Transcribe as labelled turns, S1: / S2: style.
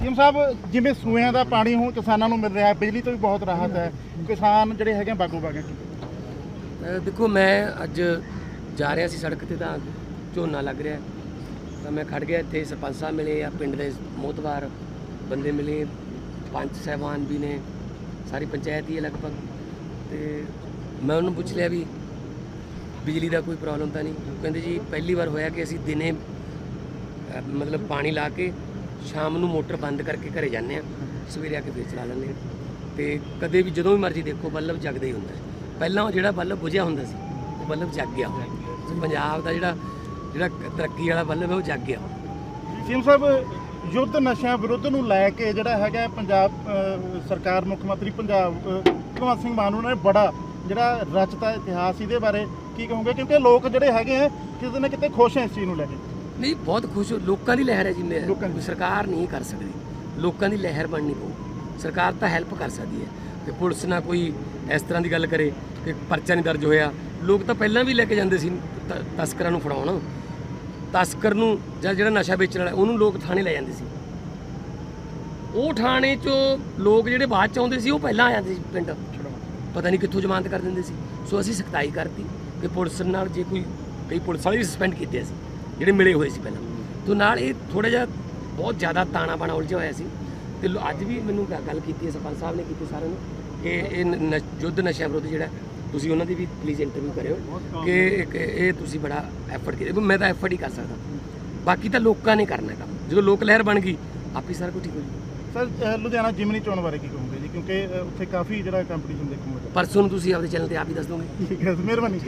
S1: CM ਸਾਹਿਬ, ਜਿਵੇਂ ਸੂਇਆਂ ਦਾ ਪਾਣੀ ਹੁਣ ਕਿਸਾਨਾਂ ਨੂੰ ਮਿਲ ਰਿਹਾ ਹੈ, ਬਿਜਲੀ ਤੋਂ ਵੀ ਬਹੁਤ ਰਾਹਤ ਹੈ। ਕਿਸਾਨ ਜਿਹੜੇ ਹੈਗੇ ਆ, ਬਾਗੋ ਬਾਗ
S2: ਦੇਖੋ, ਮੈਂ ਅੱਜ ਜਾ ਰਿਹਾ ਸੀ ਸੜਕ ਤੇ ਤਾਂ ਝੋਨਾ ਲੱਗ ਰਿਹਾ ਤਾਂ ਮੈਂ ਖੜ ਗਿਆ ਇੱਥੇ, ਸਰਪੰਚ ਸਾਹਿਬ ਮਿਲੇ ਆ ਪਿੰਡ ਦੇ ਮੋਤਬਾਰ ਬੰਦੇ ਮਿਲੇ, ਪੰਚ ਸਹਿਬਾਨ ਵੀ ਨੇ, ਸਾਰੀ ਪੰਚਾਇਤ ਹੀ ਹੈ ਲਗਭਗ। ਤੇ ਮੈਂ ਉਹਨੂੰ ਪੁੱਛ ਲਿਆ ਵੀ ਬਿਜਲੀ ਦਾ ਕੋਈ ਪ੍ਰੋਬਲਮ ਤਾਂ ਨਹੀਂ? ਕਹਿੰਦੇ ਜੀ, ਪਹਿਲੀ ਵਾਰ ਹੋਇਆ ਕਿ ਅਸੀਂ ਦਿਨੇ ਮਤਲਬ ਪਾਣੀ ਲਾ ਕੇ ਸ਼ਾਮ ਨੂੰ ਮੋਟਰ ਬੰਦ ਕਰਕੇ ਘਰੇ ਜਾਂਦੇ ਆ ਸਵੇਰੇ ਆ ਕੇ ਫਿਰ ਚਲਾ ਲੈਂਦੇ ਆ ਤੇ ਕਦੇ ਵੀ ਜਦੋਂ ਵੀ ਮਰਜ਼ੀ ਦੇਖੋ ਬੱਲਬ ਜਗਦਾ ਹੀ ਹੁੰਦਾ ਹੈ। ਪਹਿਲਾਂ ਉਹ ਜਿਹੜਾ ਬੱਲਬ ਬੁਝਿਆ ਹੁੰਦਾ ਸੀ ਉਹ ਬੱਲਬ ਜਗ ਗਿਆ ਹੁਣ ਪੰਜਾਬ ਦਾ ਜਿਹੜਾ ਜਿਹੜਾ ਤਰੱਕੀ ਵਾਲਾ ਬੱਲਬ ਹੈ ਉਹ ਜਗ ਗਿਆ ਹੁਣ।
S1: ਸੀਐਮ ਸਾਹਿਬ ਯੁੱਧ ਨਸ਼ਿਆਂ ਵਿਰੁੱਧ ਨੂੰ ਲੈ ਕੇ ਜਿਹੜਾ ਹੈਗਾ ਪੰਜਾਬ ਅ, ਸਰਕਾਰ ਮੁੱਖ ਮੰਤਰੀ ਪੰਜਾਬ ਅ, ਭਗਵੰਤ ਸਿੰਘ ਮਾਨ ਉਹਨਾਂ ਨੇ ਬੜਾ ਜਿਹੜਾ ਰਚਤਾ ਇਤਿਹਾਸ ਇਹਦੇ ਬਾਰੇ ਕੀ ਕਹੋਗੇ ਕਿਉਂਕਿ ਲੋਕ ਜਿਹੜੇ ਹੈਗੇ ਆ ਕਿਤੇ ਨਾ ਕਿਤੇ ਖੁਸ਼ ਹੈ ਇਸ ਚੀਜ਼ ਨੂੰ ਲੈ ਕੇ
S2: ਨਹੀਂ ਬਹੁਤ ਖੁਸ਼ ਹੋ ਲੋਕਾਂ ਦੀ ਲਹਿਰ ਹੈ ਜੀ ਮੈਂ
S1: ਲੋਕਾਂ ਦੀ।
S2: ਸਰਕਾਰ ਨਹੀਂ ਕਰ ਸਕਦੀ। ਲੋਕਾਂ ਦੀ ਲਹਿਰ ਬਣਨੀ ਪਊ। ਸਰਕਾਰ ਤਾਂ ਹੈਲਪ ਕਰ ਸਕਦੀ ਹੈ। ਕਿ ਪੁਲਿਸ ਨਾਲ ਕੋਈ ਇਸ ਤਰ੍ਹਾਂ ਦੀ ਗੱਲ ਕਰੇ ਕਿ ਪਰਚਾ ਨਹੀਂ ਦਰਜ ਹੋਇਆ। ਲੋਕ ਤਾਂ ਪਹਿਲਾਂ ਵੀ ਲੈ ਕੇ ਜਾਂਦੇ ਸੀ ਤ- ਤਸਕਰਾਂ ਨੂੰ ਫੜਾਉਣ। ਤਸਕਰ ਨੂੰ ਜਾਂ ਜਿਹੜਾ ਨਸ਼ਾ ਵੇਚਣ ਵਾਲਾ ਉਹਨੂੰ ਲੋਕ ਥਾਣੇ ਲੈ ਜਾਂਦੇ ਸੀ। ਉਹ ਥਾਣੇ 'ਚੋਂ ਲੋਕ ਜਿਹੜੇ ਬਾਅਦ ਚ ਆਉਂਦੇ ਸੀ ਉਹ ਪਹਿਲਾਂ ਆ ਜਾਂਦੇ ਸੀ ਪਿੰਡ। ਪਤਾ ਨਹੀਂ ਕਿੱਥੋਂ ਜ਼ਮਾਨਤ ਕਰ ਦਿੰਦੇ ਸੀ। ਸੋ ਅਸੀਂ ਸਖਤਾਈ ਕਰਤੀ ਕਿ ਪੁਲਿਸ ਨਾਲ ਜੇ ਕੋਈ ਕਈ ਪੁਲਿਸ ਵਾਲੇ ਵੀ ਸਸਪੈਂਡ ਕੀਤੇ ਸੀ। ਜਿਹੜੇ ਮਿਲੇ ਹੋਏ ਸੀ ਪਹਿਲਾਂ। ਤੋਂ ਨਾਲ ਇਹ ਥੋੜਾ ਜਿਹਾ ਬਹੁਤ ਜ਼ਿਆਦਾ ਤਾਣਾ ਬਾਣਾ ਉਲਝਿਆ ਹੋਇਆ ਸੀ। ਤੇ ਅੱਜ ਵੀ ਮੈਨੂੰ ਗੱਲ ਕੀਤੀ ਹੈ ਸਰਪੰਚ ਸਾਹਿਬ ਨੇ ਕੀਤੀ ਸਾਰਿਆਂ ਨੂੰ ਕਿ ਇਹ ਯੁੱਧ ਨਸ਼ਾ ਵਿਰੁੱਧ ਜਿਹੜਾ ਤੁਸੀਂ ਉਹਨਾਂ ਦੀ ਵੀ ਪਲੀਜ਼ ਇੰਟਰਵਿਊ ਕਰਿਓ ਕਿ ਇਹ ਤੁਸੀਂ ਬੜਾ ਐਫਰਟ ਕੀਤਾ। ਮੈਂ ਤਾਂ ਐਫਰਟ ਹੀ ਕਰ ਸਕਦਾ। ਬਾਕੀ ਤਾਂ ਲੋਕਾਂ ਨੇ ਕਰਨਾ ਕੰਮ। ਜਦੋਂ ਲੋਕ ਲਹਿਰ ਬਣ ਗਈ ਆਪੇ ਸਾਰਾ ਕੁਝ ਠੀਕ ਹੋ ਜੂ
S1: ਸਰ ਲੁਧਿਆਣਾ ਜਿਮਨੀ ਚੋਣ ਬਾਰੇ ਕੀ ਕਹੋਗੇ ਜੀ? ਕਿਉਂਕਿ ਉੱਥੇ ਕਾਫੀ ਜਿਹੜਾ ਕੰਪੀਟੀਸ਼ਨ ਦੇਖਣ ਨੂੰ ਮਿਲਿਆ।
S2: ਪਰਸੋਂ ਨੂੰ ਤੁਸੀਂ ਆਪਦੇ ਚੈਨਲ ਤੇ ਆਪ ਹੀ ਦੱਸ ਦੋਗੇ।
S1: ਠੀਕ ਹੈ ਮਿਹਰਬਾਨੀ।